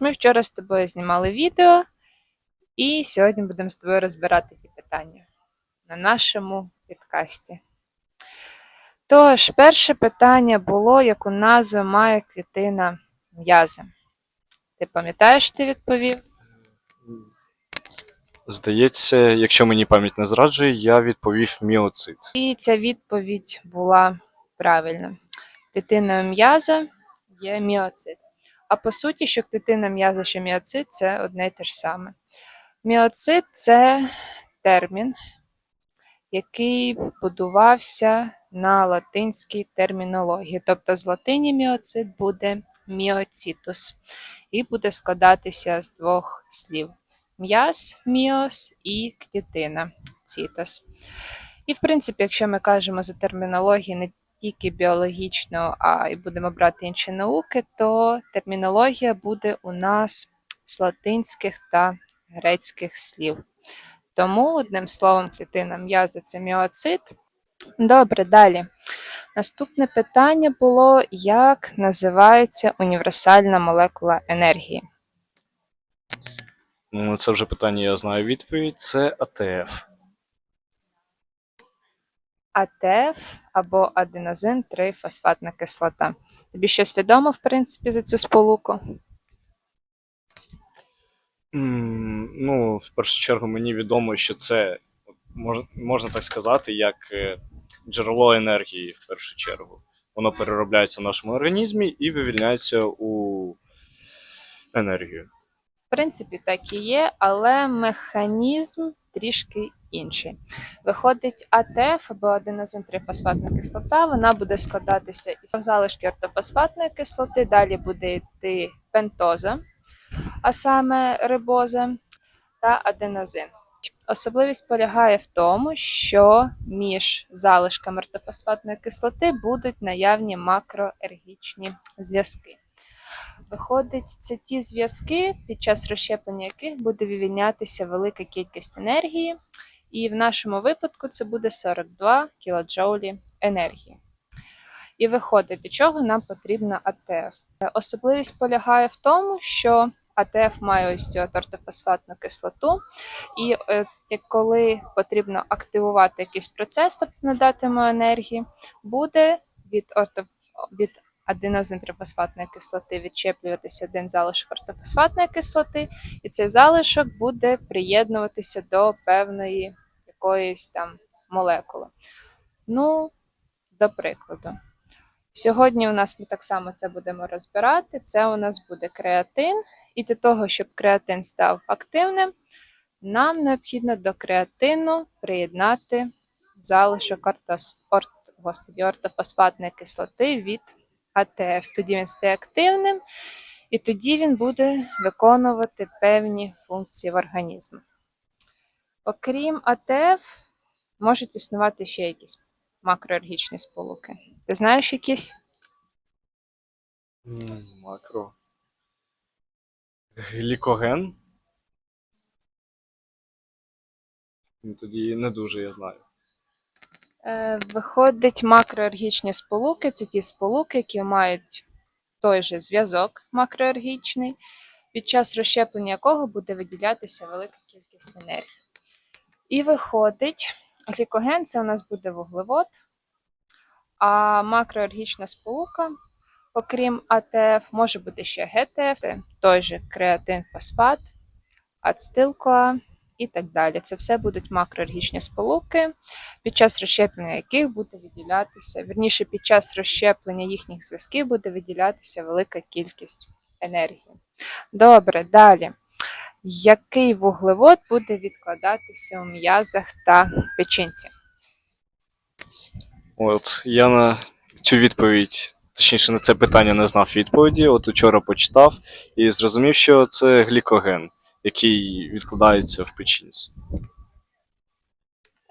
Ми вчора з тобою знімали відео, і сьогодні будемо з тобою розбирати ті питання на нашому підкасті. Тож, перше питання було, яку назву має клітина м'яза. Ти пам'ятаєш, ти відповів? Здається, якщо мені пам'ять не зраджує, я відповів міоцит. І ця відповідь була правильна. Клітиною м'яза є міоцит. А по суті, що клітина м'яза, що міоцит це одне й те ж саме. Міоцит це термін, який будувався на латинській термінології. Тобто з латині міоцит буде міоцитус і буде складатися з двох слів: м'яз міос і клітина цитос. І, в принципі, якщо ми кажемо за термінологію не тільки біологічну, а й будемо брати інші науки, то термінологія буде у нас з латинських та грецьких слів. Тому, одним словом, клітина м'яза це міоцит. Добре, далі. Наступне питання було: як називається універсальна молекула енергії? Ну, це вже питання я знаю відповідь. Це АТФ. АТФ або аденозин 3 фосфатна кислота. Тобі щось відомо, в принципі, за цю сполуку? М, Ну, в першу чергу, мені відомо, що це мож, можна так сказати, як е, джерело енергії, в першу чергу. Воно переробляється в нашому організмі і вивільняється у енергію. Принципі, так і є, але механізм трішки інший. Виходить, АТФ або аденозин 3 фосфатна кислота, вона буде складатися із залишки ортофосфатної кислоти, далі буде йти пентоза, а саме рибоза та аденозин. Особливість полягає в тому, що між залишками ортофосфатної кислоти будуть наявні макроергічні зв'язки. Виходить, це ті зв'язки, під час розщеплення яких буде вивільнятися велика кількість енергії, і в нашому випадку це буде 42 кДж енергії. І виходить, до чого нам потрібна АТФ. Особливість полягає в тому, що АТФ має ось цю от ортофосфатну кислоту, і е, коли потрібно активувати якийсь процес, тобто надати йому енергії, буде від, ортоф... від аденозин-трифосфатної кислоти відчеплюватися один залишок ортофосфатної кислоти, і цей залишок буде приєднуватися до певної якоїсь там молекули. Ну, до прикладу. Сьогодні у нас ми так само це будемо розбирати. Це у нас буде креатин, і для того, щоб креатин став активним, нам необхідно до креатину приєднати залишок ортос... орт... Господи, ортофосфатної кислоти від АТФ. Тоді він стає активним, і тоді він буде виконувати певні функції в організмі. Окрім АТФ, можуть існувати ще якісь макроергічні сполуки. Ти знаєш якісь? Макро. Глікоген. Ну, Тоді не дуже я знаю. Е, Виходить, макроергічні сполуки це ті сполуки, які мають той же зв'язок макроергічний, під час розщеплення якого буде виділятися велика кількість енергії. І виходить, глікоген це у нас буде вуглевод, а макроергічна сполука, окрім АТФ, може бути ще ГТФ, той же креатин фосфат, ацетил-КоА і так далі. Це все будуть макроергічні сполуки, під час розщеплення яких буде виділятися, вірніше, під час розщеплення їхніх зв'язків буде виділятися велика кількість енергії. Добре, далі. Який вуглевод буде відкладатися у м'язах та печінці? От я на цю відповідь, точніше, на це питання не знав відповіді. От учора почитав і зрозумів, що це глікоген, який відкладається в печінці.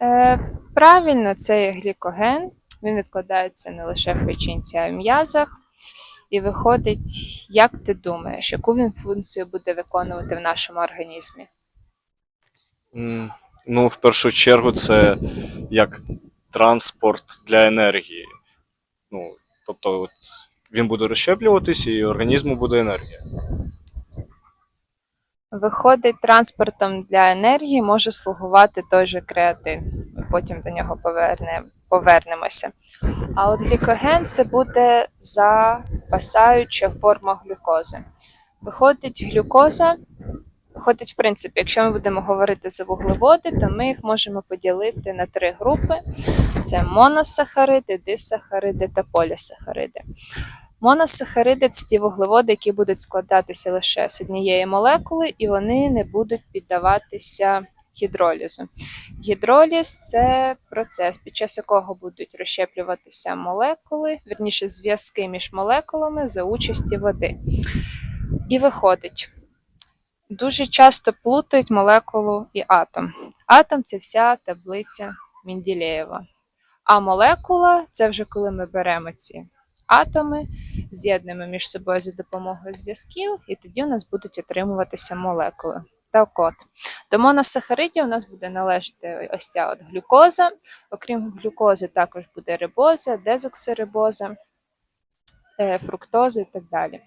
Е, правильно, це глікоген. Він відкладається не лише в печінці, а й в м'язах. І виходить, як ти думаєш, яку він функцію буде виконувати в нашому організмі? Ну, в першу чергу, це як транспорт для енергії. Ну, тобто, от, він буде розщеплюватись, і організму буде енергія. Виходить, транспортом для енергії може слугувати той же креатин. Потім до нього поверне, повернемося. А от глікоген це буде запасаюча форма глюкози. Виходить, глюкоза, виходить, в принципі, якщо ми будемо говорити за вуглеводи, то ми їх можемо поділити на три групи: це моносахариди, дисахариди та полісахариди. Моносахариди це ті вуглеводи, які будуть складатися лише з однієї молекули, і вони не будуть піддаватися гідролізу. Гідроліз це процес, під час якого будуть розщеплюватися молекули, верніше зв'язки між молекулами за участі води. І виходить. Дуже часто плутають молекулу і атом. Атом це вся таблиця Менділеєва. А молекула це вже коли ми беремо ці атоми, з'єднуємо між собою за допомогою зв'язків, і тоді у нас будуть отримуватися молекули. Так от, до моносахаридів у нас буде належати ось ця от глюкоза. Окрім глюкози, також буде рибоза, дезоксирибоза, е, фруктоза і так далі.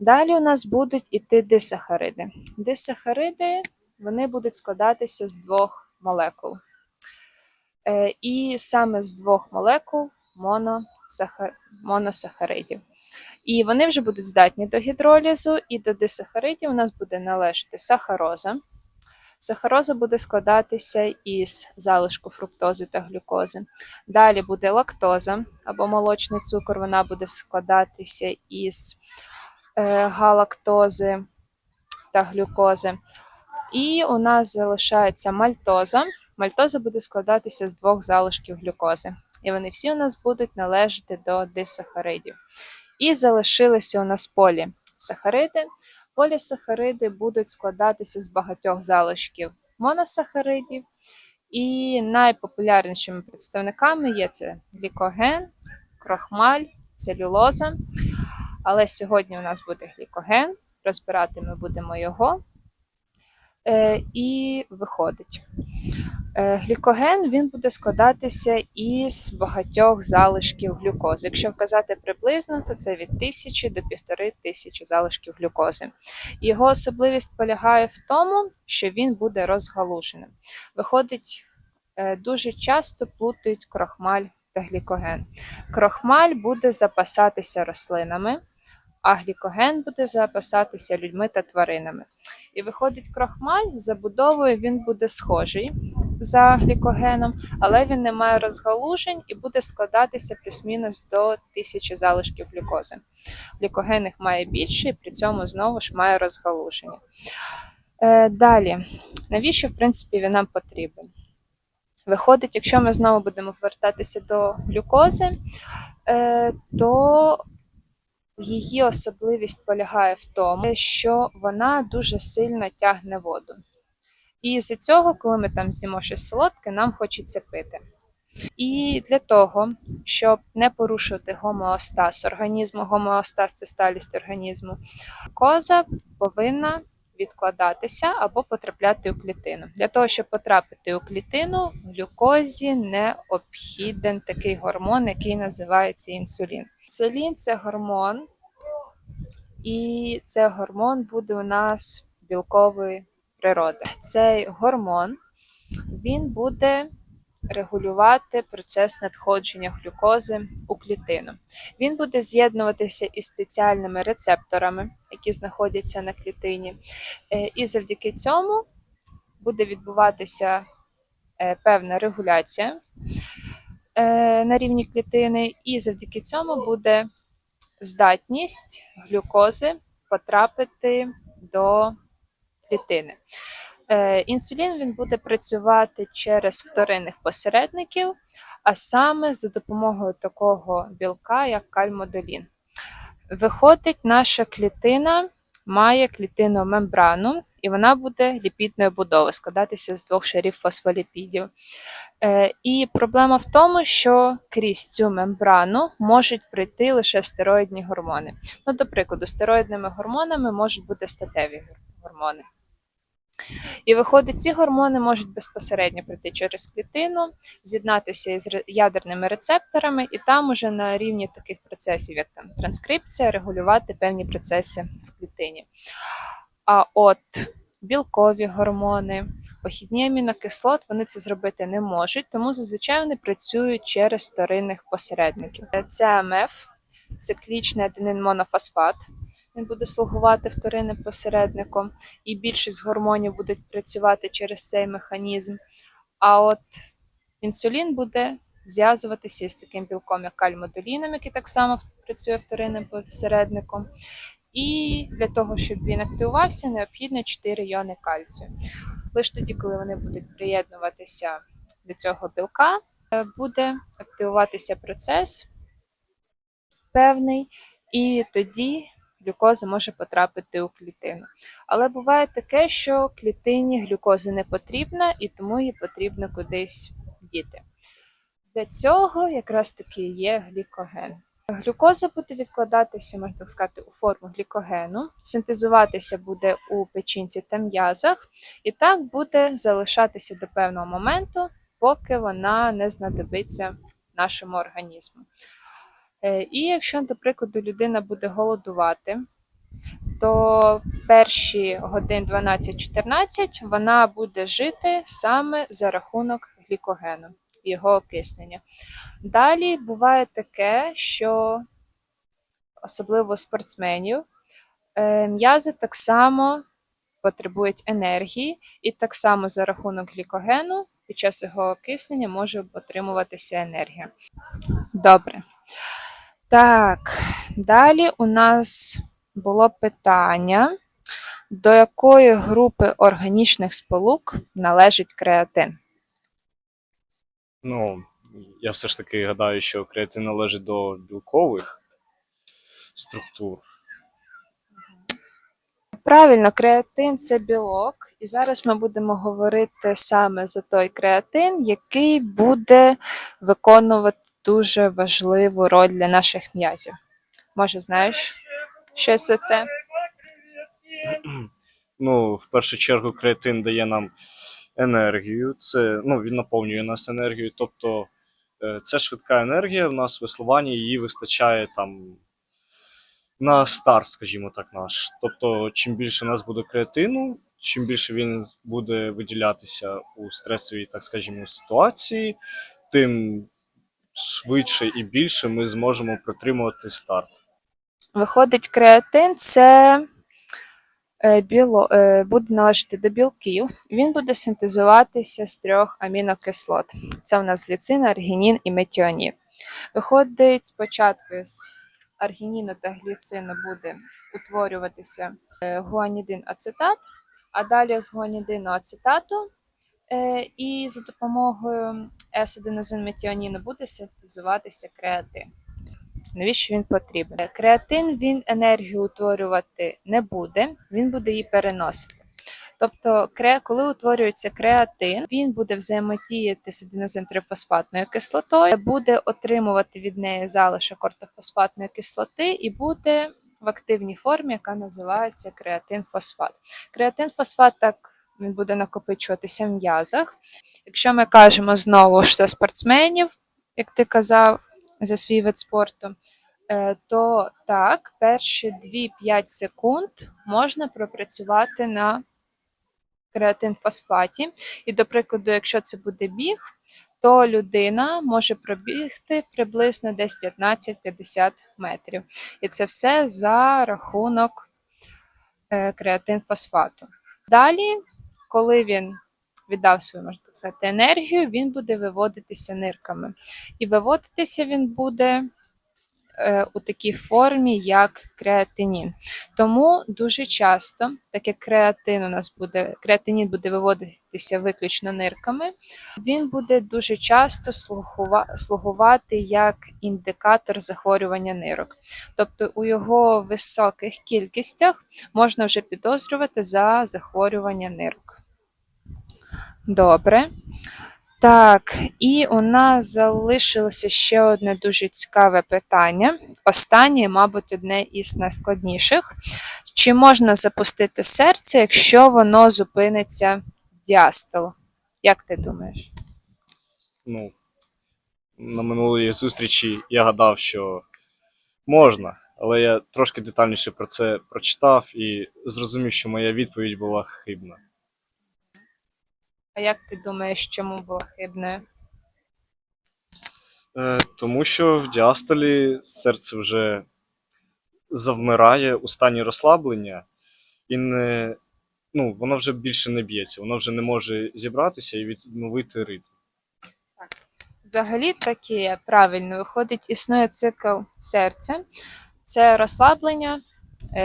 Далі у нас будуть іти дисахариди. Дисахариди вони будуть складатися з двох молекул. Е, І саме з двох молекул моносахар... моносахаридів. І вони вже будуть здатні до гідролізу, і до дисахаридів у нас буде належати сахароза. Сахароза буде складатися із залишку фруктози та глюкози. Далі буде лактоза або молочний цукор, вона буде складатися із е, галактози та глюкози. І у нас залишається мальтоза. Мальтоза буде складатися з двох залишків глюкози. І вони всі у нас будуть належати до дисахаридів. І залишилися у нас полісахариди. Полісахариди будуть складатися з багатьох залишків моносахаридів. І найпопулярнішими представниками є це глікоген, крохмаль, целюлоза. Але сьогодні у нас буде глікоген, розбирати ми будемо його. Е, і виходить. Е, Глікоген він буде складатися із багатьох залишків глюкози. Якщо вказати приблизно, то це від 1000 до 1500 залишків глюкози. Його особливість полягає в тому, що він буде розгалуженим. Виходить, е, дуже часто плутають крохмаль та глікоген. Крохмаль буде запасатися рослинами, а глікоген буде запасатися людьми та тваринами. І виходить, крохмаль забудовою він буде схожий за глікогеном, але він не має розгалужень і буде складатися плюс-мінус до 1000 залишків глюкози. Глікоген їх має більше, і при цьому знову ж має розгалуження. Е, далі, навіщо, в принципі, він нам потрібен? Виходить, якщо ми знову будемо повертатися до глюкози, е, то її особливість полягає в тому, що вона дуже сильно тягне воду. І з цього, коли ми там з'їмо щось солодке, нам хочеться пити. І для того, щоб не порушувати гомеостаз організму, гомеостаз це сталість організму, коза повинна відкладатися або потрапляти у клітину. Для того, щоб потрапити у клітину, в глюкозі необхіден такий гормон, який називається інсулін. Інсулін це гормон, і це гормон буде у нас білкової природи. Цей гормон він буде регулювати процес надходження глюкози у клітину. Він буде з'єднуватися із спеціальними рецепторами, які знаходяться на клітині, Е, і завдяки цьому буде відбуватися е, певна регуляція е, на рівні клітини, і завдяки цьому буде здатність глюкози потрапити до клітини. Е, Інсулін він буде працювати через вторинних посередників, а саме за допомогою такого білка, як кальмодолін. Виходить, наша клітина має клітинну мембрану, і вона буде ліпідною будови, складатися з двох шарів фосфоліпідів. Е, І проблема в тому, що крізь цю мембрану можуть пройти лише стероїдні гормони. Ну, до прикладу, стероїдними гормонами можуть бути статеві гормони. І виходить, ці гормони можуть безпосередньо пройти через клітину, з'єднатися із ядерними рецепторами, і там уже на рівні таких процесів, як там транскрипція, регулювати певні процеси в клітині. А от білкові гормони, похідні амінокислот, вони це зробити не можуть, тому зазвичай вони працюють через вторинних посередників. Це МФ, циклічний аденин монофосфат. Він буде слугувати вторинним посередником, і більшість гормонів будуть працювати через цей механізм. А от інсулін буде зв'язуватися із таким білком, як кальмодоліном, який так само працює вторинним посередником. І для того, щоб він активувався, необхідно 4 йони кальцію. Лише тоді, коли вони будуть приєднуватися до цього білка, е, буде активуватися процес певний, і тоді глюкоза може потрапити у клітину. Але буває таке, що клітині глюкоза не потрібна, і тому її потрібно кудись діти. Для цього якраз таки є глікоген. Глюкоза буде відкладатися, можна так сказати, у форму глікогену, синтезуватися буде у печінці та м'язах, і так буде залишатися до певного моменту, поки вона не знадобиться нашому організму. Е, І якщо, до прикладу, людина буде голодувати, то перші годин 12-14 вона буде жити саме за рахунок глікогену і його окиснення. Далі буває таке, що особливо спортсменів е, м'язи так само потребують енергії, і так само за рахунок глікогену під час його окиснення може отримуватися енергія. Добре. Так, далі у нас було питання, до якої групи органічних сполук належить креатин? Ну, я все ж таки гадаю, що креатин належить до білкових структур. Правильно, креатин це білок, і зараз ми будемо говорити саме за той креатин, який буде виконувати дуже важливу роль для наших м'язів. Може, знаєш щось за це? Ну, в першу чергу, креатин дає нам енергію. Це, ну, він наповнює нас енергією. Тобто е, це швидка енергія, в нас веслування її вистачає там на старт, скажімо так, наш. Тобто, чим більше у нас буде креатину, чим більше він буде виділятися у стресовій, так скажімо, ситуації, тим швидше і більше ми зможемо притримувати старт. Виходить, креатин це е, біло, е, буде належати до білків. Він буде синтезуватися з трьох амінокислот. Це у нас гліцин, аргінін і метіонін. Виходить, спочатку з аргініну та гліцину буде утворюватися е, гуанідин ацетат, а далі з гуанідину ацетату і за допомогою S-аденозин-метіоніну буде синтезуватися креатин. Навіщо він потрібен? Е, Креатин він енергію утворювати не буде, він буде її переносити. Тобто, коли утворюється креатин, він буде взаємодіяти з аденозин-трифосфатною кислотою, буде отримувати від неї залишок ортофосфатної кислоти і буде в активній формі, яка називається креатин-фосфат. Креатин-фосфат так він буде накопичуватися в м'язах. Якщо ми кажемо знову ж за спортсменів, як ти казав, за свій вид спорту, е, то так, перші 2-5 секунд можна пропрацювати на креатинфосфаті. І, до прикладу, якщо це буде біг, то людина може пробігти приблизно десь 15-50 метрів. І це все за рахунок е, креатинфосфату. Далі, коли він віддав свою, можна сказати, енергію, він буде виводитися нирками. І виводитися він буде е, у такій формі, як креатинін. Тому дуже часто, так як креатин у нас буде, креатинін буде виводитися виключно нирками, він буде дуже часто слугува- слугувати як індикатор захворювання нирок. Тобто у його високих кількостях можна вже підозрювати за захворювання нирок. Добре. Так, і у нас залишилося ще одне дуже цікаве питання. Останнє, мабуть, одне із найскладніших. Чи можна запустити серце, якщо воно зупиниться діастол? Як ти думаєш? Ну, на минулій зустрічі я гадав, що можна. але я трошки детальніше про це прочитав і зрозумів, що моя відповідь була хибна. А як ти думаєш, чому була хибною? Е, тому що в діастолі серце вже завмирає у стані розслаблення, і не, ну, воно вже більше не б'ється, воно вже не може зібратися і відновити ритм. Взагалі так і правильно. Виходить, існує цикл серця, це розслаблення,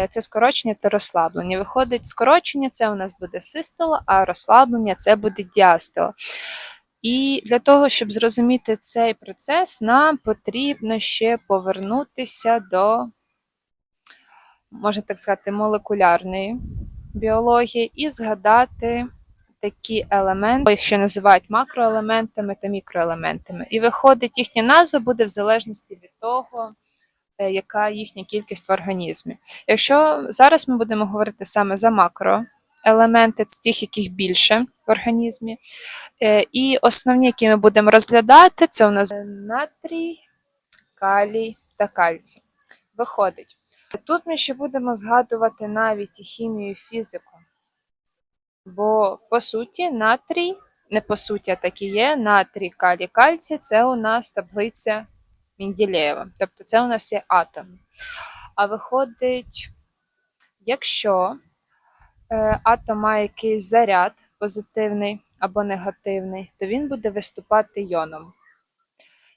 це скорочення та розслаблення. Виходить, скорочення це у нас буде систола, а розслаблення це буде діастола. І для того, щоб зрозуміти цей процес, нам потрібно ще повернутися до, можна так сказати, молекулярної біології і згадати такі елементи, їх ще називають макроелементами та мікроелементами. І виходить, їхня назва буде в залежності від того, е, яка їхня кількість в організмі. Якщо зараз ми будемо говорити саме за макроелементи, це тих, яких більше в організмі. Е, І основні, які ми будемо розглядати, це у нас натрій, калій та кальцій. Виходить. Тут ми ще будемо згадувати навіть і хімію, і фізику. Бо, по суті, натрій, не по суті, а так і є, натрій, калій, кальцій це у нас таблиця Менділеєва. Тобто це у нас є атом. А виходить, якщо е, атом має якийсь заряд позитивний або негативний, то він буде виступати йоном.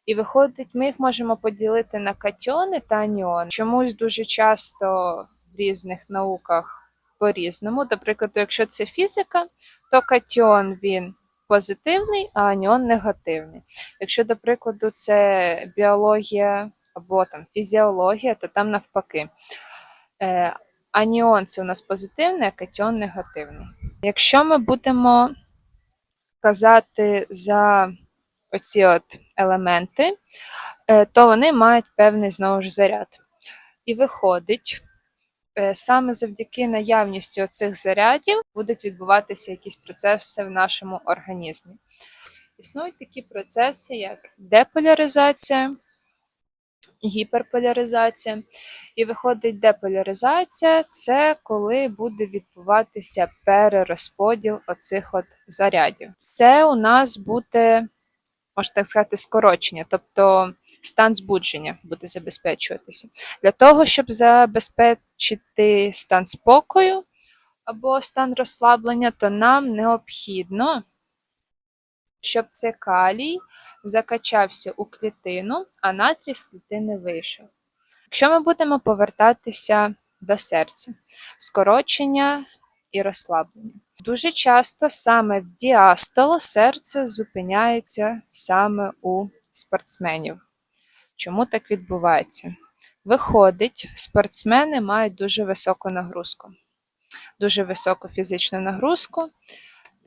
І виходить, ми їх можемо поділити на катіони та аніони. Чомусь дуже часто в різних науках по-різному. До прикладу, якщо це фізика, то катіон він позитивний, а аніон негативний. Якщо, до прикладу, це біологія або там фізіологія, то там навпаки. Е, аніон це у нас позитивний, а катіон негативний. Якщо ми будемо казати за оці от елементи, е, то вони мають певний знову ж заряд. І виходить, саме завдяки наявності цих зарядів будуть відбуватися якісь процеси в нашому організмі. Існують такі процеси, як деполяризація, гіперполяризація. І виходить, деполяризація це коли буде відбуватися перерозподіл оцих от зарядів. Це у нас буде, можна так сказати, скорочення, тобто стан збудження буде забезпечуватися. Для того, щоб забезпечити стан спокою або стан розслаблення, то нам необхідно, щоб цей калій закачався у клітину, а натрій з клітини вийшов. Якщо ми будемо повертатися до серця, скорочення і розслаблення. Дуже часто саме в діастоло серце зупиняється саме у спортсменів. Чому так відбувається? Виходить, спортсмени мають дуже високу нагрузку, дуже високу фізичну нагрузку.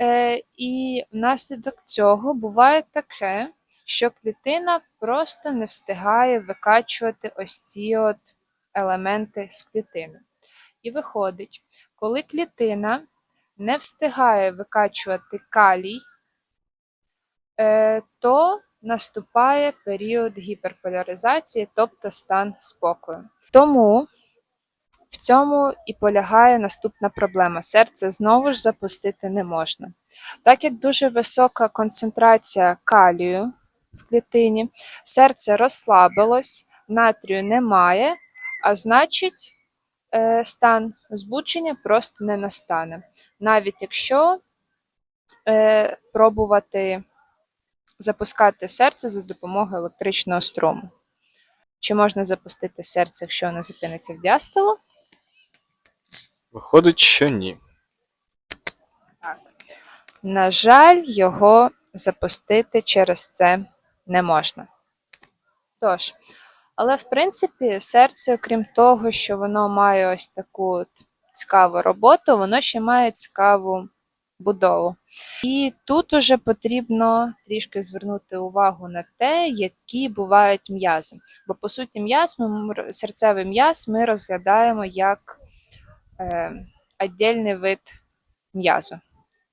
Е, і внаслідок цього буває таке, що клітина просто не встигає викачувати ось ці от елементи з клітини. І виходить, коли клітина не встигає викачувати калій, е, то наступає період гіперполяризації, тобто стан спокою. Тому в цьому і полягає наступна проблема: серце знову ж запустити не можна. Так як дуже висока концентрація калію в клітині, серце розслабилось, натрію немає, а значить, е, стан збудження просто не настане. Навіть якщо е, пробувати запускати серце за допомогою електричного струму. Чи можна запустити серце, якщо воно зупиниться в діастолу? Виходить, що ні. Так. На жаль, його запустити через це не можна. Тож, але в принципі, серце, окрім того, що воно має ось таку цікаву роботу, воно ще має цікаву будову. І тут уже потрібно трішки звернути увагу на те, які бувають м'язи. Бо, по суті, м'яз, серцевий м'яз ми розглядаємо як е, віддільний вид м'язу.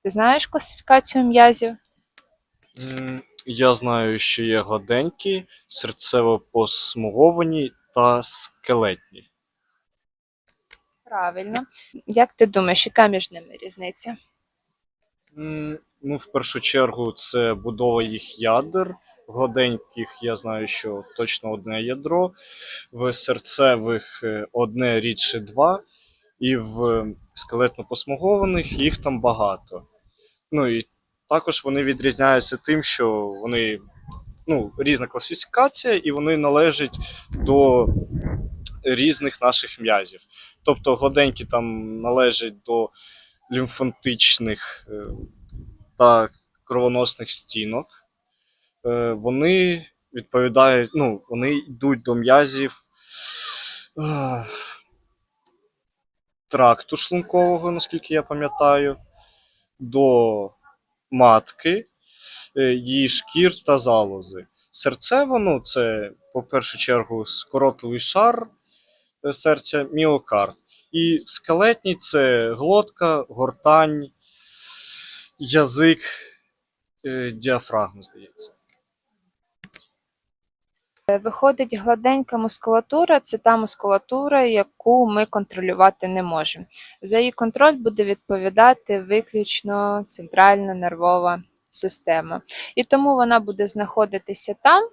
Ти знаєш класифікацію м'язів? Я знаю, що є гладенькі, серцево-посмуговані та скелетні. Правильно. Як ти думаєш, яка між ними різниця? Ну, в першу чергу, це будова їх ядер. В гладеньких я знаю, що точно одне ядро, в серцевих е, одне рідше два, і в скелетно-посмугованих їх там багато. Ну і також вони відрізняються тим, що вони ну, різна класифікація, і вони належать до різних наших м'язів. Тобто гладенькі там належать до лімфантичних е, та кровоносних стінок. Е, Вони відповідають, ну, вони йдуть до м'язів е, тракту шлункового, наскільки я пам'ятаю, до матки, її шкір та залози. Серцево, ну, це, по першу чергу, скоротовий шар серця міокард. І скелетні це глотка, гортань, язик, е, діафрагма, здається. Е, Виходить, гладенька мускулатура це та мускулатура, яку ми контролювати не можемо. За її контроль буде відповідати виключно центральна нервова система. І тому вона буде знаходитися там,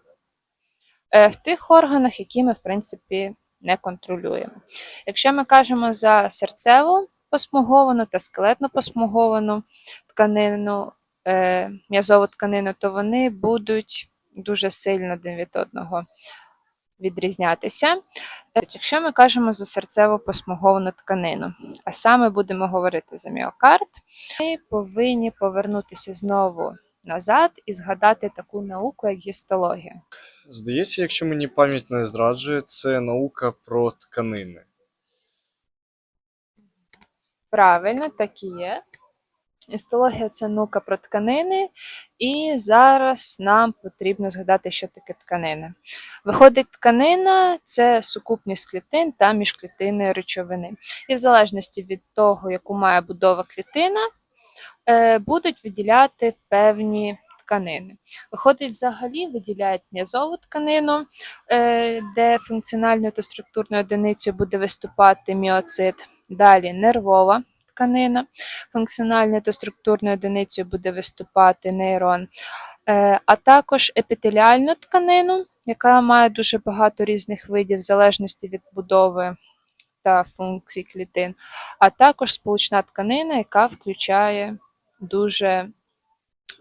е, в тих органах, які ми, в принципі, не контролюємо. Якщо ми кажемо за серцеву посмуговану та скелетно посмуговану тканину, е, м'язову тканину, то вони будуть дуже сильно один від одного відрізнятися. Е, Якщо ми кажемо за серцево-посмуговану тканину, а саме будемо говорити за міокард, ми повинні повернутися знову назад і згадати таку науку, як гістологія. Здається, якщо мені пам'ять не зраджує, це наука про тканини. Правильно, так і є. Гістологія це наука про тканини, і зараз нам потрібно згадати, що таке тканини. Виходить, тканина це сукупність клітин та міжклітинної речовини. І в залежності від того, яку має будова клітина, е, будуть виділяти певні тканини. Виходить, взагалі виділяють м'язову тканину, е, де функціональною та структурною одиницею буде виступати міоцит. Далі нервова тканина, функціональною та структурною одиницею буде виступати нейрон, Е, а також епітеліальну тканину, яка має дуже багато різних видів в залежності від будови та функцій клітин, а також сполучна тканина, яка включає дуже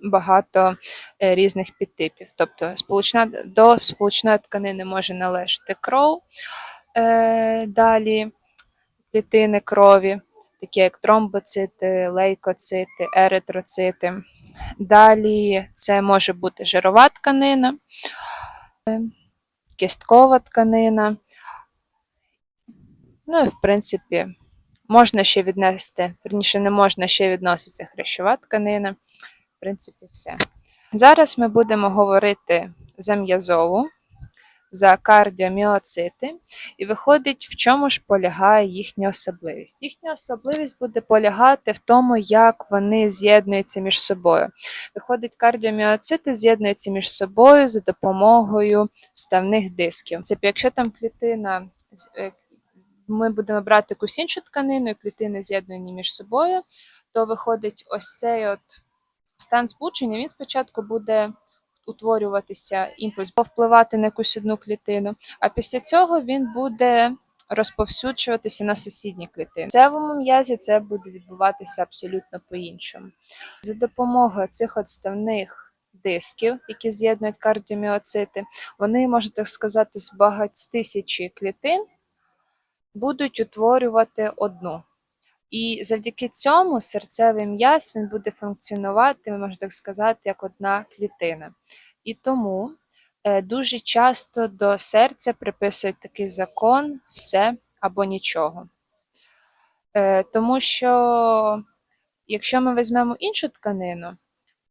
багато е, різних підтипів. Тобто сполучна, до сполучної тканини може належати кров, е, далі клітини крові, такі як тромбоцити, лейкоцити, еритроцити. Далі це може бути жирова тканина, е, кісткова тканина. Ну і в принципі, можна ще віднести, верніше, не можна ще відноситься хрящова тканина. Принципі, все. Зараз ми будемо говорити за м'язову, за кардіоміоцити, і виходить, в чому ж полягає їхня особливість. Їхня особливість буде полягати в тому, як вони з'єднуються між собою. Виходить, кардіоміоцити з'єднуються між собою за допомогою вставних дисків. Це якщо там клітина, е, ми будемо брати якусь іншу тканину, і клітини з'єднані між собою, то виходить ось цей от стан сполучення, він спочатку буде утворюватися імпульс, впливати на якусь одну клітину, а після цього він буде розповсюджуватися на сусідні клітини. В цевому м'язі це буде відбуватися абсолютно по-іншому. За допомогою цих от ставних дисків, які з'єднують кардіоміоцити, вони, можна так сказати, з багать тисячі клітин будуть утворювати одну. І завдяки цьому серцевий м'яз він буде функціонувати, можна так сказати, як одна клітина. І тому е, дуже часто до серця приписують такий закон все або нічого. Е, Тому що, якщо ми візьмемо іншу тканину,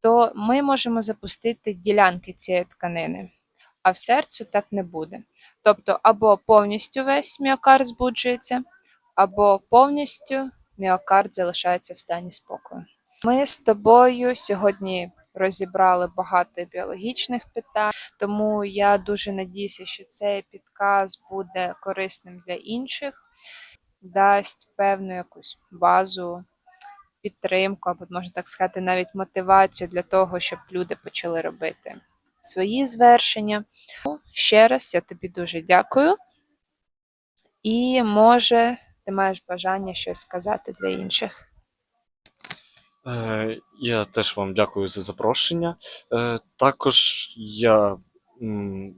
то ми можемо запустити ділянки цієї тканини, а в серцю так не буде. Тобто, або повністю весь міокард збуджується, або повністю міокард залишається в стані спокою. Ми з тобою сьогодні розібрали багато біологічних питань, Тому я дуже надіюся, що цей підказ буде корисним для інших, дасть певну якусь базу, підтримку, або можна так сказати, навіть мотивацію для того, щоб люди почали робити свої звершення. Ще раз я тобі дуже дякую. І може, ти маєш бажання щось сказати для інших. Е, Я теж вам дякую за запрошення. Е, Також я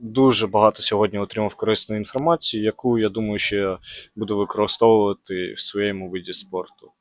дуже багато сьогодні отримав корисної інформації, яку я думаю, що я буду використовувати в своєму виді спорту.